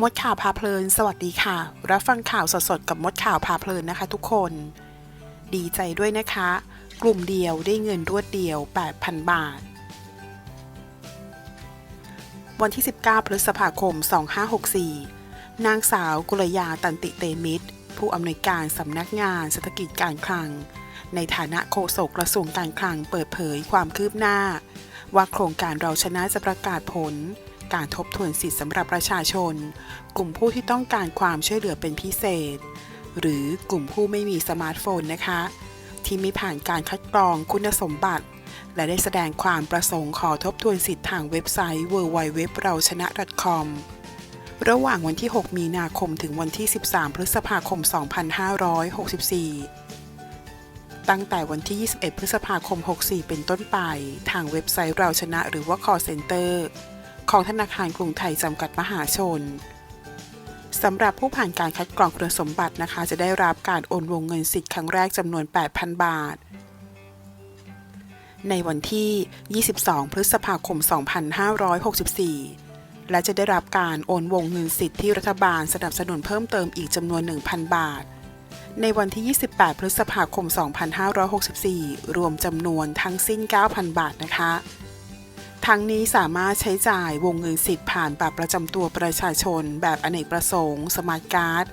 มดข่าวพาเพลิน สวัสดีค่ะ รับฟังข่าวสดๆ กับมดข่าวพาเพลินนะคะทุกคน ดีใจด้วยนะคะ กลุ่มเดียวได้เงินรวดเดียว 8,000 บาท วันที่ 19 พฤษภาคม 2564 นางสาวกุลยาตันติเตมิตร ผู้อำนวยการสำนักงานเศรษฐกิจการคลัง ในฐานะโฆษกกระทรวงการคลังเปิดเผยความคืบหน้า ว่าโครงการเราชนะจะประกาศผล การทบทวนสิทธิสำหรับประชาชน กลุ่มผู้ที่ต้องการความช่วยเหลือเป็นพิเศษ หรือกลุ่มผู้ไม่มีสมาร์ทโฟนนะคะ ที่ไม่ผ่านการคัดกรองคุณสมบัติ และได้แสดงความประสงค์ขอทบทวนสิทธิ์ทางเว็บไซต์ www เราชนะ .com ระหว่างวันที่ 6 มีนาคมถึงวันที่ 13 พฤษภาคม 2564ตั้งแต่วันที่ 21 พฤษภาคม 64 เป็นต้นไป ทางเว็บไซต์เราชนะหรือว่า call center ของธนาคารกรุงไทยจำกัดมหาชนสำหรับผู้ผ่านการคัดกรองคุณสมบัตินะคะ จะได้รับการโอนวงเงินสิทธิ์ครั้งแรกจำนวน 8,000 บาท ในวันที่ 22 พฤษภาคม 2564 และจะได้รับการโอนวงเงินสิทธิ์ที่รัฐบาลสนับสนุนเพิ่มเติมอีกจำนวน 1,000 บาท ในวันที่ 28 พฤษภาคม 2564 รวมจำนวนทั้งสิ้น 9,000 บาทนะคะ ทั้งนี้สามารถใช้จ่ายวงเงินสิทธิ์ผ่านบัตรประจำตัวประชาชน แบบอเนกประสงค์สมาร์ทการ์ด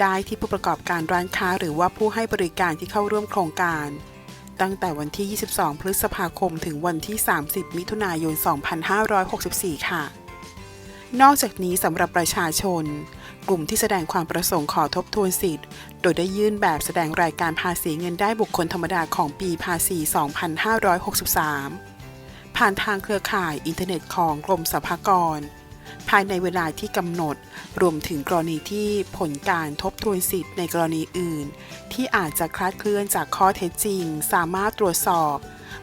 ได้ที่ผู้ประกอบการร้านค้าหรือว่าผู้ให้บริการที่เข้าร่วมโครงการ ตั้งแต่วันที่ 22 พฤษภาคมถึงวันที่ 30 มิถุนายน 2564 ค่ะ นอกจากนี้สำหรับประชาชน กลุ่มที่แสดงความประสงค์ขอทบทวนสิทธิ์ โดยได้ยื่นแบบแสดงรายการภาษีเงินได้บุคคลธรรมดาของปีภาษี 2563 ผ่านทางเครือข่ายอินเทอร์เน็ตของกรมสรรพากร ภายในเวลาที่กำหนด รวมถึงกรณีที่ผลการทบทวนสิทธิ์ในกรณีอื่น ที่อาจจะคลาดเคลื่อนจากข้อเท็จจริง สามารถตรวจสอบ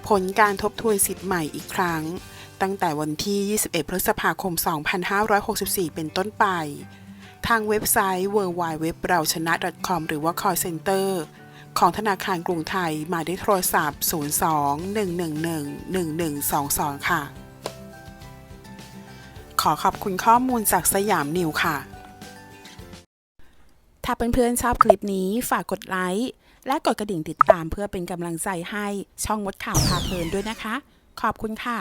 ผลการทบทวนสิทธิ์ใหม่อีกครั้ง ตั้งแต่วันที่ 21 พฤษภาคม 2564 เป็นต้นไป ทางเว็บไซต์ www เราชนะ .com หรือว่า call center ของธนาคารกรุงไทยมาได้โทรศัพท์ 02-111-1122 ค่ะ ขอขอบคุณข้อมูลจากสยามนิวค่ะ ถ้าเพื่อนๆชอบคลิปนี้ฝากกดไลค์ และกดกระดิ่งติดตามเพื่อเป็นกำลังใจให้ช่องมดข่าวพาเพลินด้วยนะคะ ขอบคุณค่ะ